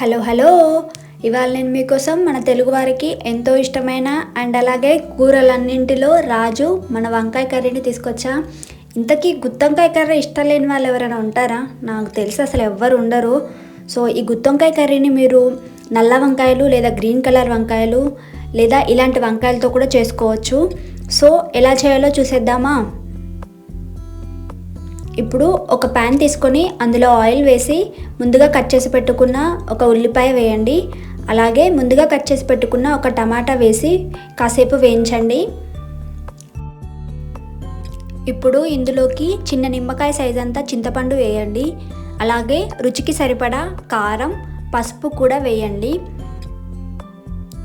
Hello hello. ఇవాళ నేను మీకోసం మన తెలుగువారికి ఎంతో ఇష్టమైన అండ్ అలాగే కూరలన్నింటిలో రాజు మన వంకాయ కర్రీని తీసుకొచ్చా. ఇంతకీ గుత్తొంకాయ కర్రీ ఇష్టం లేని వాళ్ళు ఎవరైనా ఉంటారా? నాకు తెలిసి అసలు ఎవ్వరు ఉండరు. సో ఈ గుత్తొంకాయ కర్రీని మీరు నల్ల వంకాయలు లేదా గ్రీన్ కలర్ వంకాయలు లేదా ఇలాంటి వంకాయలతో కూడా చేసుకోవచ్చు. సో ఎలా చేయాలో చూసేద్దామా? ఇప్పుడు ఒక ప్యాన్ తీసుకొని అందులో ఆయిల్ వేసి ముందుగా కట్ చేసి పెట్టుకున్న ఒక ఉల్లిపాయ వేయండి. అలాగే ముందుగా కట్ చేసి పెట్టుకున్న ఒక టమాటా వేసి కాసేపు వేయించండి. ఇప్పుడు ఇందులోకి చిన్న నిమ్మకాయ సైజ్ అంతా చింతపండు వేయండి. అలాగే రుచికి సరిపడా కారం పసుపు కూడా వేయండి.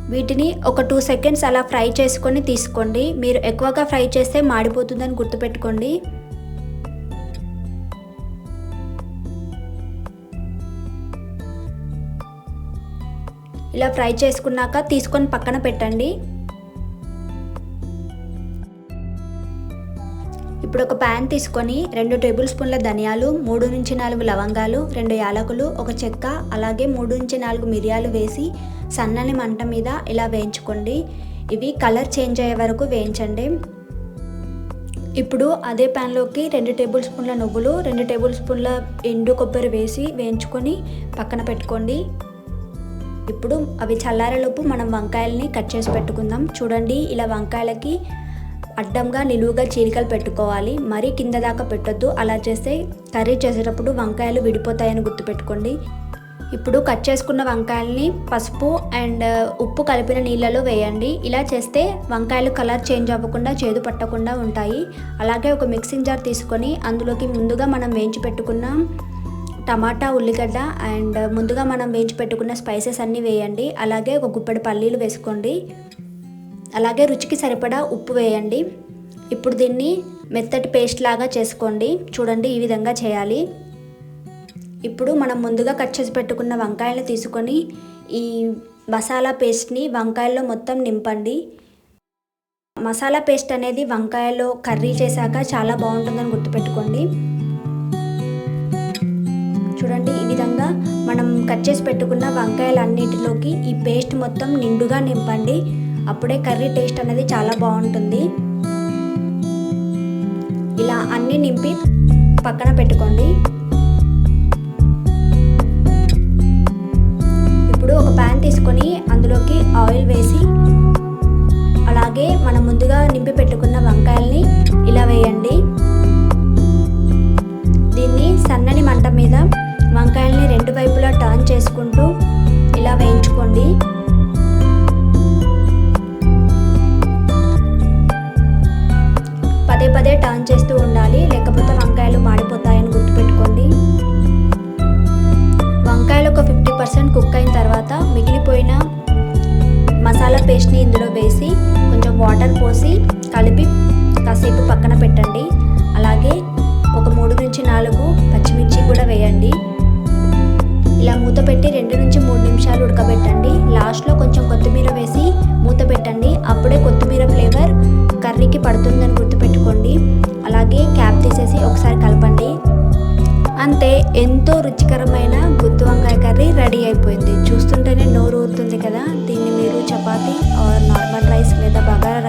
వీటిని ఒక టూ సెకండ్స్ అలా ఫ్రై చేసుకొని తీసుకోండి. మీరు ఎక్కువగా ఫ్రై చేస్తే మాడిపోతుందని గుర్తుపెట్టుకోండి. ఇలా ఫ్రై చేసుకున్నాక తీసుకొని పక్కన పెట్టండి. ఇప్పుడు ఒక ప్యాన్ తీసుకొని రెండు టేబుల్ స్పూన్ల ధనియాలు మూడు నుంచి నాలుగు లవంగాలు రెండు యాలకులు ఒక చెక్క అలాగే మూడు నుంచి నాలుగు మిరియాలు వేసి సన్నని మంట మీద ఇలా వేయించుకోండి. ఇవి కలర్ చేంజ్ అయ్యే వరకు వేయించండి. ఇప్పుడు అదే ప్యాన్లోకి రెండు టేబుల్ స్పూన్ల నువ్వులు రెండు టేబుల్ స్పూన్ల ఎండు కొబ్బరి వేసి వేయించుకొని పక్కన పెట్టుకోండి. ఇప్పుడు అవి చల్లారేలోపు మనం వంకాయలని కట్ చేసి పెట్టుకుందాం. చూడండి ఇలా వంకాయలకి అడ్డంగా నిలువుగా చీలికలు పెట్టుకోవాలి. మరీ కింద దాకా పెట్టొద్దు. అలా చేస్తే కర్రీ చేసేటప్పుడు వంకాయలు విడిపోతాయని గుర్తుపెట్టుకోండి. ఇప్పుడు కట్ చేసుకున్న వంకాయల్ని పసుపు అండ్ ఉప్పు కలిపిన నీళ్ళలో వేయండి. ఇలా చేస్తే వంకాయలు కలర్ చేంజ్ అవ్వకుండా చేదు పట్టకుండా ఉంటాయి. అలాగే ఒక మిక్సింగ్ జార్ తీసుకొని అందులోకి ముందుగా మనం వేయించి పెట్టుకున్న టమాటా ఉల్లిగడ్డ అండ్ ముందుగా మనం వేయించి పెట్టుకున్న స్పైసెస్ అన్నీ వేయండి. అలాగే ఒక గుప్పెడు పల్లీలు వేసుకోండి. అలాగే రుచికి సరిపడా ఉప్పు వేయండి. ఇప్పుడు దీన్ని మెత్తటి పేస్ట్ లాగా చేసుకోండి. చూడండి ఈ విధంగా చేయాలి. ఇప్పుడు మనం ముందుగా కట్ చేసి పెట్టుకున్న వంకాయలు తీసుకొని ఈ మసాలా పేస్ట్ని వంకాయల్లో మొత్తం నింపండి. మసాలా పేస్ట్ అనేది వంకాయలో కర్రీ చేశాక చాలా బాగుంటుందని గుర్తుపెట్టుకోండి. కట్ చేసి పెట్టుకున్న వంకాయలన్నిటిలోకి ఈ పేస్ట్ మొత్తం నిండుగా నింపండి. అప్పుడే కర్రీ టేస్ట్ అనేది చాలా బాగుంటుంది. ఇలా అన్నీ నింపి పక్కన పెట్టుకోండి. ఇప్పుడు ఒక ప్యాన్ తీసుకొని అందులోకి ఆయిల్ వేసి అలాగే మనం ముందుగా నింపి పెట్టుకున్న ఆన్ చేస్తూ ఉండాలి. లేకపోతే వంకాయలు మాడిపోతాయని గుర్తుపెట్టుకోండి. వంకాయలు ఒక ఫిఫ్టీ పర్సెంట్ కుక్ అయిన తర్వాత మిగిలిపోయిన మసాలా పేస్ట్ని ఇందులో వేసి కొంచెం వాటర్ పోసి కలిపి కాసేపు పక్కన పెట్టండి. అలాగే ఒక మూడు నుంచి నాలుగు పచ్చిమిర్చి కూడా వేయండి. ఇలా మూత పెట్టి రెండు నుంచి మూడు నిమిషాలు ఉడకబెట్టండి. లాస్ట్లో కొంచెం కొత్తిమీర వేసి మూత పెట్టండి. అప్పుడే కొత్తిమీర ఫ్లేవర్ కర్రీకి పడుతుందని ఎంతో రుచికరమైన గుత్తి వంకాయ కర్రీ రెడీ అయిపోయింది. చూస్తుంటేనే నోరు ఊరుతుంది కదా. దీన్ని మీరు చపాతీ ఆర్ నార్మల్ రైస్ లేదా బగారా